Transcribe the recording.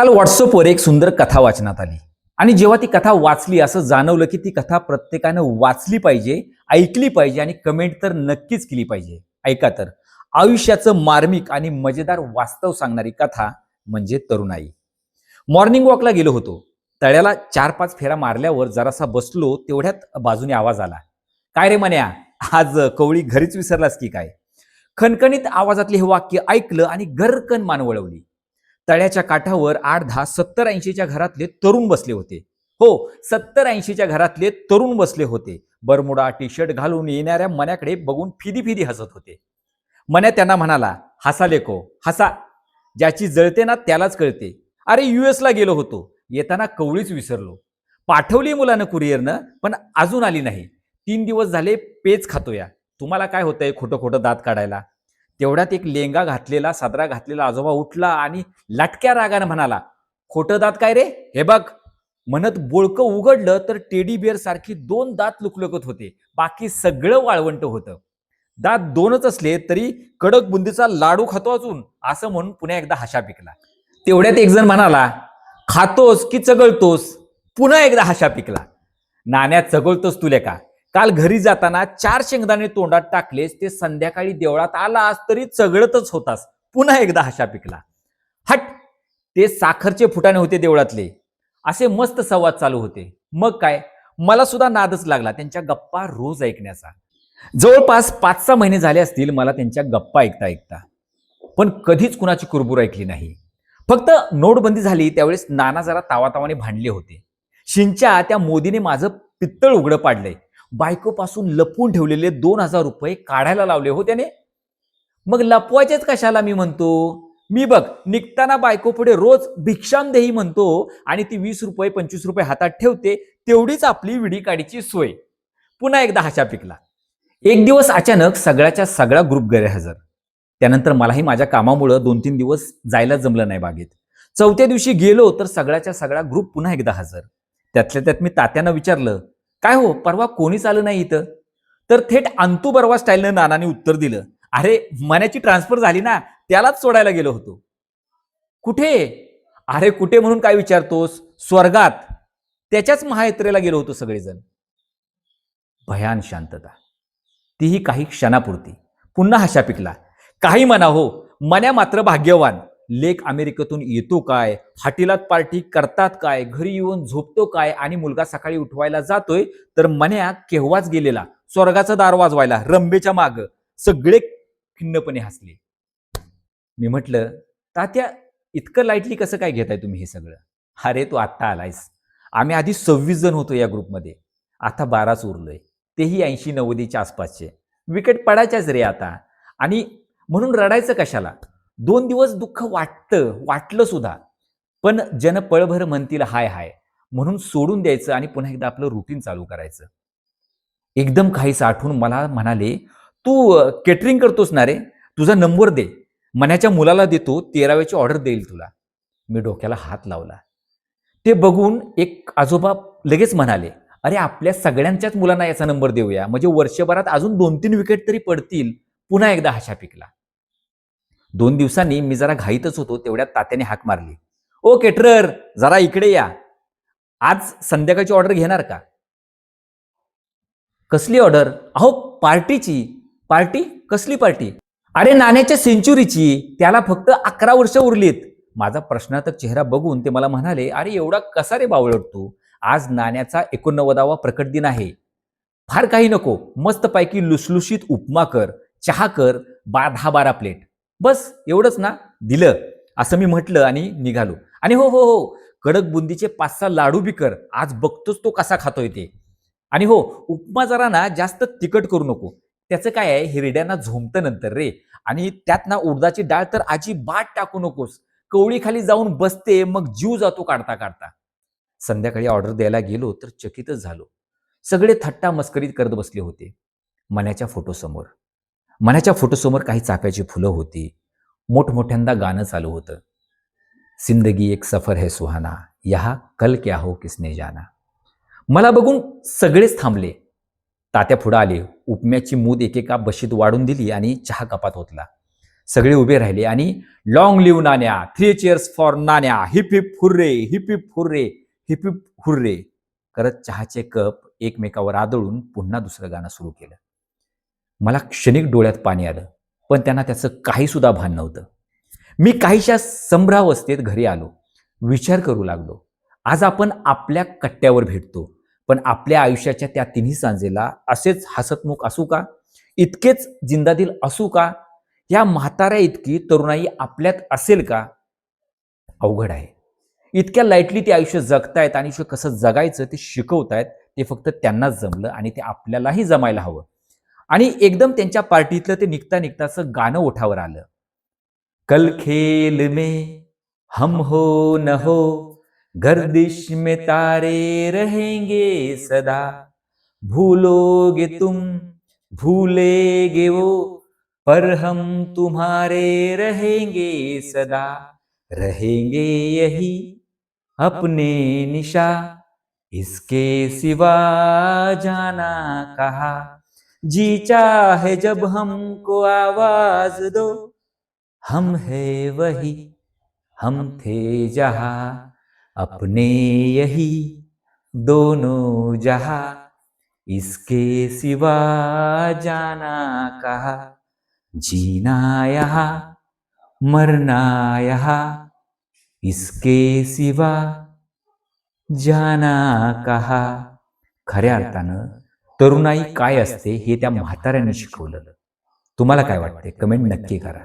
काल व्हॉट्सअपवर एक सुंदर कथा वाचनात आली. आणि जेव्हा ती कथा वाचली असं जाणवलं की ती कथा प्रत्येकानं वाचली पाहिजे ऐकली पाहिजे आणि कमेंट तर नक्कीच केली पाहिजे. ऐका तर आयुष्याचं मार्मिक आणि मजेदार वास्तव सांगणारी कथा म्हणजे तरुणाई. मॉर्निंग वॉकला गेलो होतो. तळ्याला चार पाच फेरा मारल्यावर जरासा बसलो तेवढ्यात बाजूने आवाज आला. काय रे म्हण्या आज कवळी घरीच विसरलास की काय? खणखणीत आवाजातले हे वाक्य ऐकलं आणि गरकन मान वळवली. तळ्याच्या काठावर आठ दहा सत्तर ऐंशीच्या घरातले तरुण बसले होते. हो सत्तर ऐंशीच्या घरातले तरुण बसले होते. बरमुडा टी शर्ट घालून येणाऱ्या मन्याकडे बघून फिदी फिदी हसत होते. मन्या त्यांना म्हणाला हसा लेको हसा. ज्याची जळते ना त्यालाच कळते. अरे युएस ला गेलो होतो. येताना कवळीच विसरलो. पाठवली मुलानं कुरिअरनं पण अजून आली नाही. तीन दिवस झाले पेच खातोया. तुम्हाला काय होतंय खोटं खोटं दात काढायला? तेवढ्यात एक लेंगा घातलेला सादरा घातलेला आजोबा उठला आणि लाटक्या रागानं म्हणाला खोटं दात काय रे? हे बघ. म्हणत बोळकं उघडलं तर टेडी बिअर सारखी दोन दात लुकलुकत होते. बाकी सगळं वाळवंट होतं. दात दोनच असले तरी कडक बुंदीचा लाडू खातो अजून असं म्हणून पुन्हा एकदा हशा पिकला. तेवढ्यात एक जण म्हणाला खातोस की चगळतोस? पुन्हा एकदा हशा पिकला. नाण्यात चगळतोस तुले का? काल घरी जाताना चार शेंगदाणे तोंडात टाकलेस ते संध्याकाळी देवळात आलास तरी चगळतच होतास. पुन्हा एकदा हशा पिकला. हट! ते साखरचे फुटाणे होते देवळातले. असे मस्त संवाद चालू होते. मग काय? मला सुद्धा नादच लागला त्यांच्या गप्पा रोज ऐकण्याचा. जवळपास पाच सहा महिने झाले असतील मला त्यांच्या गप्पा ऐकता ऐकता. पण कधीच कुणाची कुरबुर ऐकली नाही. फक्त नोटबंदी झाली त्यावेळेस नाना जरा तावातावाने भांडले होते. शिंच्या त्या मोदीने माझं पित्तळ उघडं पाडलंय. बायकोपासून लपवून ठेवलेले दोन हजार रुपये काढायला लावले हो त्याने. मग लपवायचेच कशाला मी म्हणतो? मी बघ निघताना बायको पुढे रोज भिक्षाम देही म्हणतो आणि ती वीस रुपये पंचवीस रुपये हातात ठेवते तेवढीच आपली विडी काढीची सोय. पुन्हा एकदा हाशा पिकला. एक दिवस अचानक सगळ्याच्या सगळा ग्रुप गैरहजर त्यानंतर मलाही माझ्या कामामुळं दोन तीन दिवस जायला जमलं नाही बागेत. चौथ्या दिवशी गेलो तर सगळ्याच्या सगळा ग्रुप पुन्हा एकदा हजर. त्यातल्या त्यात मी तात्यांना विचारलं काय हो? परवा कोणीच आलं नाही इथं? तर थेट अंतू बरवा स्टाईलनं नानाने उत्तर दिलं. अरे मनाची ट्रान्सफर झाली ना त्यालाच सोडायला गेलो होतो. कुठे? अरे कुठे म्हणून काय विचारतोस? स्वर्गात. त्याच्याच महायात्रेला गेलो होतो सगळेजण. भयान शांतता. तीही काही क्षणापुरती. पुन्हा हशा पिकला. काही म्हणा हो मन्या मात्र भाग्यवान. लेक अमेरिकेतून येतो काय? हाटीलात पार्टी करतात काय? घरी येऊन झोपतो काय? आणि मुलगा सकाळी उठवायला जातोय तर मन्या केव्हाच गेलेला? स्वर्गाचं दार वाजवायला रंबेच्या माग. सगळे खिन्नपणे हसले. मी म्हटलं तात्या इतकं लाईटली कसं काय घेताय तुम्ही हे सगळं? अरे तू आत्ता आलायस. आम्ही आधी सव्वीस जण होतो या ग्रुपमध्ये. आता बाराच उरलोय. तेही ऐंशी नव्वदीच्या आसपासचे. विकेट पडायच्याच रे आता. आणि म्हणून रडायचं कशाला? दोन दिवस दुःख वाटतं वाटलं सुद्धा. पण जन पळभर म्हणतील हाय हाय. म्हणून सोडून द्यायचं आणि पुन्हा एकदा आपलं रुटीन चालू करायचं. एकदम काहीच आठवून मला म्हणाले तू केटरिंग करतोस ना रे? तुझा नंबर दे. मनाच्या मुलाला देतो तेराव्याची ऑर्डर देईल तुला. मी डोक्याला हात लावला. ते बघून एक आजोबा लगेच म्हणाले अरे आपल्या सगळ्यांच्याच मुलांना याचा नंबर देऊया. म्हणजे वर्षभरात अजून दोन तीन विकेट तरी पडतील. पुन्हा एकदा हशा पिकला. दोन दिवसांनी मी जरा घाईतच होतो तेवढ्यात तात्याने हाक मारली. ओ केटरर जरा इकडे या. आज संध्याकाळची ऑर्डर घेणार का? कसली ऑर्डर? अहो पार्टीची. पार्टी? कसली पार्टी? अरे नाण्याच्या सेंचुरीची त्याला फक्त अकरा वर्ष उरलीत. माझा प्रश्नार्थक चेहरा बघून ते मला म्हणाले अरे एवढा कसा रे बावळट तू? आज नाण्याचा एकोणनव्वदावा प्रकट दिन आहे. फार काही नको. मस्तपैकी लुसलुशीत उपमा कर. चहा कर. बा दहा बारा प्लेट. बस एवढंच ना दिलं असं मी म्हटलं आणि निघालो. आणि हो हो हो कडक बुंदीचे पाच सहा लाडू बी कर आज बघतोच तो कसा खातोय ते. आणि हो उपमा जरा ना जास्त तिखट करू नको. त्याचं काय आहे हिरड्यांना झोमतं नंतर रे. आणि त्यात ना उडदाची डाळ तर आजी बाट टाकू नकोस. कवळीखाली जाऊन बसते मग जीव जातो काढता काढता. संध्याकाळी ऑर्डर द्यायला गेलो तर चकितच झालो. सगळे थट्टा मस्करीत करत बसले होते. मण्याच्या फोटोसमोर. मनाच्या फोटोसमोर काही चाफ्याची फुलं होती. मोठमोठ्यांदा गाणं चालू होतं. सिंदगी एक सफर है सुहाना यहा कल क्या हो किसने जाना. मला बघून सगळेच थांबले. तात्या पुढं आले उपम्याची मूद एकेका बशीत वाढून दिली आणि चहा कपात होतला सगळे उभे राहिले आणि long live Nanya three cheers for Nanya hip hip hurray hip hip hurray hip hip hurray करत चहाचे कप एकमेकावर आदळून पुन्हा दुसरं गाणं सुरू केलं. मला क्षणिक डोळ्यात पाणी आलं पण त्यांना त्याचं काहीसुद्धा भान नव्हतं. मी काहीशा संभ्रावस्थेत घरी आलो विचार करू लागलो. आज आपण आपल्या कट्ट्यावर भेटतो पण आपल्या आयुष्याच्या त्या तिन्ही सांजेला असेच हसतमुख असू का? इतकेच जिंदादिल असू का? या म्हाताऱ्या इतकी तरुणाई आपल्यात असेल का? अवघड आहे. इतक्या लाईटली ते आयुष्य जगतायत आणि आयुष्य कसं जगायचं ते शिकवतायत ते फक्त त्यांनाच जमलं आणि ते आपल्यालाही जमायला हवं. आणि एकदम त्यांच्या पार्टीतलं ते निघता निघता असं गाणं ओठावर आलं. कल खेल में हम हो न हो गर्दिश में तारे रहेंगे सदा। भूलोगे तुम भूलेगे वो पर हम तुम्हारे रहेंगे सदा। रहेंगे यही अपने निशा इसके सिवा जाना कहा। जी चाहे जब हमको आवाज़ दो, हम है वही, हम थे जहा, अपने यही, दोनों जहा, इसके सिवा जाना कहा, जीना यहाँ, मरना यहाँ, इसके सिवा जाना कहा। खऱ्या अर्थानं तरुणाई काय असते हे त्या म्हाताऱ्याने शिकवलं. तुम्हाला काय वाटते? कमेंट नक्की करा.